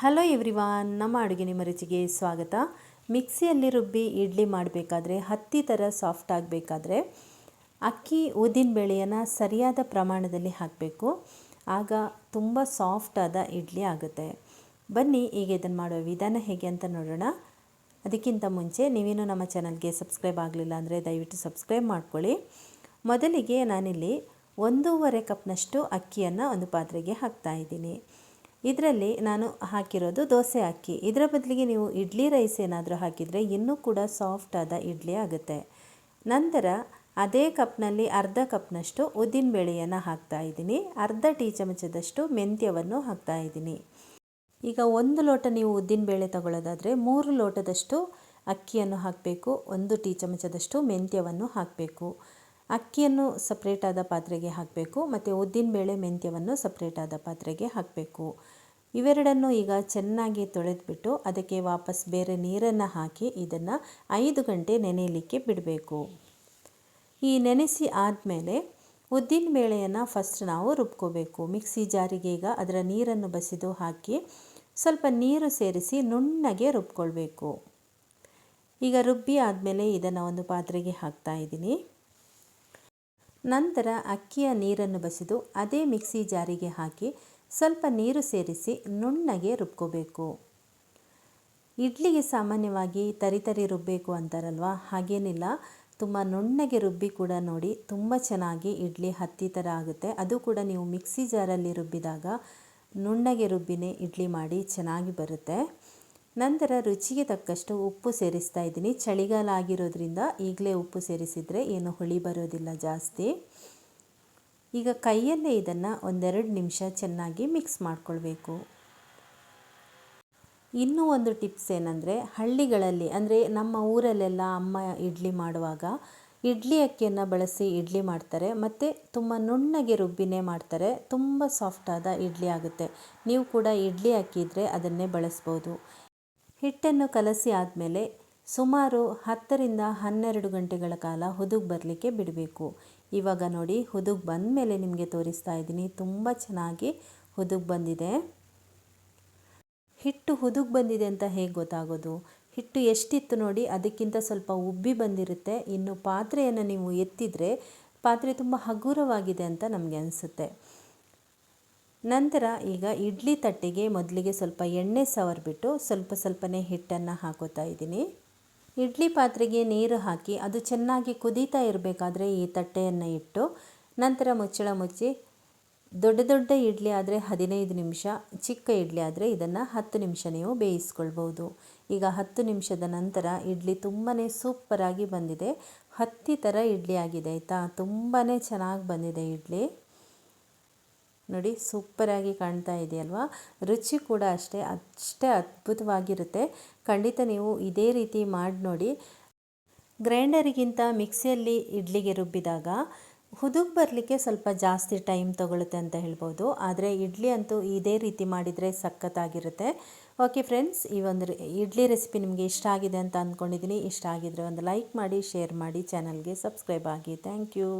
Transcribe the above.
Hello everyone ನಮ್ಮ ಅಡುಗೆ ನಿಮ್ಮ ರುಚಿಗೆ ಸ್ವಾಗತ. ಮಿಕ್ಸಿಯಲ್ಲಿ ರುಬ್ಬಿ ಇಡ್ಲಿ ಮಾಡಬೇಕಾದ್ರೆ, ಹತ್ತಿ ಥರ ಸಾಫ್ಟ್ ಆಗಬೇಕಾದ್ರೆ, ಅಕ್ಕಿ, ಉದ್ದಿನ ಬೇಳೆಯನ್ನು ಸರಿಯಾದ ಪ್ರಮಾಣದಲ್ಲಿ ಹಾಕಬೇಕು. ಆಗ ತುಂಬ ಸಾಫ್ಟಾದ ಇಡ್ಲಿ ಆಗುತ್ತೆ. ಬನ್ನಿ, ಈಗ ಇದನ್ನು ಮಾಡುವ ವಿಧಾನ ಹೇಗೆ ಅಂತ ನೋಡೋಣ. ಅದಕ್ಕಿಂತ ಮುಂಚೆ ನೀವೇನು ನಮ್ಮ ಚಾನಲ್ಗೆ ಸಬ್ಸ್ಕ್ರೈಬ್ ಆಗಲಿಲ್ಲ ಅಂದರೆ ದಯವಿಟ್ಟು ಸಬ್ಸ್ಕ್ರೈಬ್ ಮಾಡ್ಕೊಳ್ಳಿ. ಮೊದಲಿಗೆ ನಾನಿಲ್ಲಿ ಒಂದೂವರೆ ಕಪ್ನಷ್ಟು ಅಕ್ಕಿಯನ್ನು ಒಂದು ಪಾತ್ರೆಗೆ ಹಾಕ್ತಾ ಇದ್ದೀನಿ. ಇದರಲ್ಲಿ ನಾನು ಹಾಕಿರೋದು ದೋಸೆ ಅಕ್ಕಿ. ಇದರ ಬದಲಿಗೆ ನೀವು ಇಡ್ಲಿ ರೈಸ್ ಏನಾದರೂ ಹಾಕಿದರೆ ಇನ್ನೂ ಕೂಡ ಸಾಫ್ಟ್ ಆದ ಇಡ್ಲಿ ಆಗುತ್ತೆ. ನಂತರ ಅದೇ ಕಪ್ನಲ್ಲಿ ಅರ್ಧ ಕಪ್ನಷ್ಟು ಉದ್ದಿನಬೇಳೆಯನ್ನು ಹಾಕ್ತಾ ಇದ್ದೀನಿ. ಅರ್ಧ ಟೀ ಚಮಚದಷ್ಟು ಮೆಂತ್ಯವನ್ನು ಹಾಕ್ತಾ ಇದ್ದೀನಿ. ಈಗ ಒಂದು ಲೋಟ ನೀವು ಉದ್ದಿನಬೇಳೆ ತಗೊಳ್ಳೋದಾದರೆ ಮೂರು ಲೋಟದಷ್ಟು ಅಕ್ಕಿಯನ್ನು ಹಾಕಬೇಕು. ಒಂದು ಟೀ ಚಮಚದಷ್ಟು ಮೆಂತ್ಯವನ್ನು ಹಾಕಬೇಕು. ಅಕ್ಕಿಯನ್ನು ಸಪ್ರೇಟಾದ ಪಾತ್ರೆಗೆ ಹಾಕಬೇಕು ಮತ್ತು ಉದ್ದಿನಬೇಳೆ ಮೆಂತ್ಯವನ್ನು ಸಪ್ರೇಟಾದ ಪಾತ್ರೆಗೆ ಹಾಕಬೇಕು. ಇವೆರಡನ್ನು ಈಗ ಚೆನ್ನಾಗಿ ತೊಳೆದುಬಿಟ್ಟು ಅದಕ್ಕೆ ವಾಪಸ್ ಬೇರೆ ನೀರನ್ನು ಹಾಕಿ ಇದನ್ನು ಐದು ಗಂಟೆ ನೆನೆಯಲಿಕ್ಕೆ ಬಿಡಬೇಕು. ಈ ನೆನೆಸಿ ಆದಮೇಲೆ ಉದ್ದಿನ ಬೇಳೆಯನ್ನು ಫಸ್ಟ್ ನಾವು ರುಬ್ಕೋಬೇಕು. ಮಿಕ್ಸಿ ಜಾರಿಗೆ ಈಗ ಅದರ ನೀರನ್ನು ಬಸಿದು ಹಾಕಿ ಸ್ವಲ್ಪ ನೀರು ಸೇರಿಸಿ ನುಣ್ಣಗೆ ರುಬ್ಕೊಳ್ಬೇಕು. ಈಗ ರುಬ್ಬಿ ಆದಮೇಲೆ ಇದನ್ನು ಒಂದು ಪಾತ್ರೆಗೆ ಹಾಕ್ತಾ ಇದ್ದೀನಿ. ನಂತರ ಅಕ್ಕಿಯ ನೀರನ್ನು ಬಸಿದು ಅದೇ ಮಿಕ್ಸಿ ಜಾರಿಗೆ ಹಾಕಿ ಸ್ವಲ್ಪ ನೀರು ಸೇರಿಸಿ ನುಣ್ಣಗೆ ರುಬ್ಕೋಬೇಕು. ಇಡ್ಲಿಗೆ ಸಾಮಾನ್ಯವಾಗಿ ತರಿತರಿ ತರಿ ರುಬ್ಬಬೇಕು ಅಂತಾರಲ್ವ? ಹಾಗೇನಿಲ್ಲ. ತುಂಬ ನುಣ್ಣಗೆ ರುಬ್ಬಿ ಕೂಡ ನೋಡಿ ತುಂಬ ಚೆನ್ನಾಗಿ ಇಡ್ಲಿ ಹತ್ತಿ ಥರ ಆಗುತ್ತೆ. ಅದು ಕೂಡ ನೀವು ಮಿಕ್ಸಿ ಜಾರಲ್ಲಿ ರುಬ್ಬಿದಾಗ ನುಣ್ಣಗೆ ರುಬ್ಬಿನೇ ಇಡ್ಲಿ ಮಾಡಿ ಚೆನ್ನಾಗಿ ಬರುತ್ತೆ. ನಂತರ ರುಚಿಗೆ ತಕ್ಕಷ್ಟು ಉಪ್ಪು ಸೇರಿಸ್ತಾ ಇದ್ದೀನಿ. ಚಳಿಗಾಲ ಆಗಿರೋದ್ರಿಂದ ಈಗಲೇ ಉಪ್ಪು ಸೇರಿಸಿದರೆ ಏನು ಹುಳಿ ಬರೋದಿಲ್ಲ ಜಾಸ್ತಿ. ಈಗ ಕೈಯಲ್ಲೇ ಇದನ್ನು ಒಂದೆರಡು ನಿಮಿಷ ಚೆನ್ನಾಗಿ ಮಿಕ್ಸ್ ಮಾಡ್ಕೊಳ್ಬೇಕು. ಇನ್ನೂ ಒಂದು ಟಿಪ್ಸ್ ಏನಂದರೆ ಹಳ್ಳಿಗಳಲ್ಲಿ, ಅಂದರೆ ನಮ್ಮ ಊರಲ್ಲೆಲ್ಲ ಅಮ್ಮ ಇಡ್ಲಿ ಮಾಡುವಾಗ ಇಡ್ಲಿ ಅಕ್ಕಿಯನ್ನು ಬಳಸಿ ಇಡ್ಲಿ ಮಾಡ್ತಾರೆ. ಮತ್ತು ತುಂಬ ನುಣ್ಣಗೆ ರುಬ್ಬಿನೇ ಮಾಡ್ತಾರೆ. ತುಂಬ ಸಾಫ್ಟಾದ ಇಡ್ಲಿ ಆಗುತ್ತೆ. ನೀವು ಕೂಡ ಇಡ್ಲಿ ಅಕ್ಕಿ ಇದ್ದರೆ ಅದನ್ನೇ ಬಳಸ್ಬೋದು. ಹಿಟ್ಟನ್ನು ಕಲಸಿ ಆದಮೇಲೆ ಸುಮಾರು ಹತ್ತರಿಂದ ಹನ್ನೆರಡು ಗಂಟೆಗಳ ಕಾಲ ಹುದುಗ್ ಬರಲಿಕ್ಕೆ ಬಿಡಬೇಕು. ಇವಾಗ ನೋಡಿ, ಹುದುಗ್ ಬಂದ ಮೇಲೆ ನಿಮಗೆ ತೋರಿಸ್ತಾ ಇದ್ದೀನಿ. ತುಂಬ ಚೆನ್ನಾಗಿ ಹುದುಗ್ ಬಂದಿದೆ. ಹಿಟ್ಟು ಹುದುಗ್ ಬಂದಿದೆ ಅಂತ ಹೇಗೆ ಗೊತ್ತಾಗೋದು? ಹಿಟ್ಟು ಎಷ್ಟಿತ್ತು ನೋಡಿ, ಅದಕ್ಕಿಂತ ಸ್ವಲ್ಪ ಉಬ್ಬಿ ಬಂದಿರುತ್ತೆ. ಇನ್ನು ಪಾತ್ರೆಯನ್ನು ನೀವು ಎತ್ತಿದರೆ ಪಾತ್ರೆ ತುಂಬ ಹಗುರವಾಗಿದೆ ಅಂತ ನಮಗೆ ಅನಿಸುತ್ತೆ. ನಂತರ ಈಗ ಇಡ್ಲಿ ತಟ್ಟೆಗೆ ಮೊದಲಿಗೆ ಸ್ವಲ್ಪ ಎಣ್ಣೆ ಸವರ್ಬಿಟ್ಟು ಸ್ವಲ್ಪ ಸ್ವಲ್ಪನೇ ಹಿಟ್ಟನ್ನು ಹಾಕೋತಾ ಇದ್ದೀನಿ. ಇಡ್ಲಿ ಪಾತ್ರೆಗೆ ನೀರು ಹಾಕಿ ಅದು ಚೆನ್ನಾಗಿ ಕುದೀತಾ ಇರಬೇಕಾದ್ರೆ ಈ ತಟ್ಟೆಯನ್ನು ಇಟ್ಟು ನಂತರ ಮುಚ್ಚಳ ಮುಚ್ಚಿ ದೊಡ್ಡ ದೊಡ್ಡ ಇಡ್ಲಿ ಆದರೆ ಹದಿನೈದು ನಿಮಿಷ, ಚಿಕ್ಕ ಇಡ್ಲಿ ಆದರೆ ಇದನ್ನು ಹತ್ತು ನಿಮಿಷ ನೀವು ಬೇಯಿಸ್ಕೊಳ್ಬೋದು ಈಗ ಹತ್ತು ನಿಮಿಷದ ನಂತರ ಇಡ್ಲಿ ತುಂಬಾ ಸೂಪರಾಗಿ ಬಂದಿದೆ. ಹತ್ತಿ ಥರ ಇಡ್ಲಿ ಆಗಿದೆ ಆಯಿತಾ? ತುಂಬಾ ಚೆನ್ನಾಗಿ ಬಂದಿದೆ ಇಡ್ಲಿ. ನೋಡಿ, ಸೂಪರಾಗಿ ಕಾಣ್ತಾ ಇದೆಯಲ್ವಾ? ರುಚಿ ಕೂಡ ಅಷ್ಟೇ ಅಷ್ಟೇ ಅದ್ಭುತವಾಗಿರುತ್ತೆ. ಖಂಡಿತ ನೀವು ಇದೇ ರೀತಿ ಮಾಡಿ ನೋಡಿ. ಗ್ರೈಂಡರಿಗಿಂತ ಮಿಕ್ಸಿಯಲ್ಲಿ ಇಡ್ಲಿಗೆ ರುಬ್ಬಿದಾಗ ಹುದುಗ್ ಬರಲಿಕ್ಕೆ ಸ್ವಲ್ಪ ಜಾಸ್ತಿ ಟೈಮ್ ತೊಗೊಳುತ್ತೆ ಅಂತ ಹೇಳ್ಬೋದು. ಆದರೆ ಇಡ್ಲಿ ಅಂತೂ ಇದೇ ರೀತಿ ಮಾಡಿದರೆ ಸಖತ್ತಾಗಿರುತ್ತೆ. ಓಕೆ ಫ್ರೆಂಡ್ಸ್, ಈ ಒಂದು ಇಡ್ಲಿ ರೆಸಿಪಿ ನಿಮಗೆ ಇಷ್ಟ ಆಗಿದೆ ಅಂತ ಅಂದ್ಕೊಂಡಿದ್ದೀನಿ ಇಷ್ಟ ಆಗಿದ್ರೆ ಒಂದು ಲೈಕ್ ಮಾಡಿ, ಶೇರ್ ಮಾಡಿ, ಚಾನಲ್ಗೆ ಸಬ್ಸ್ಕ್ರೈಬ್ ಆಗಿ. Thank you.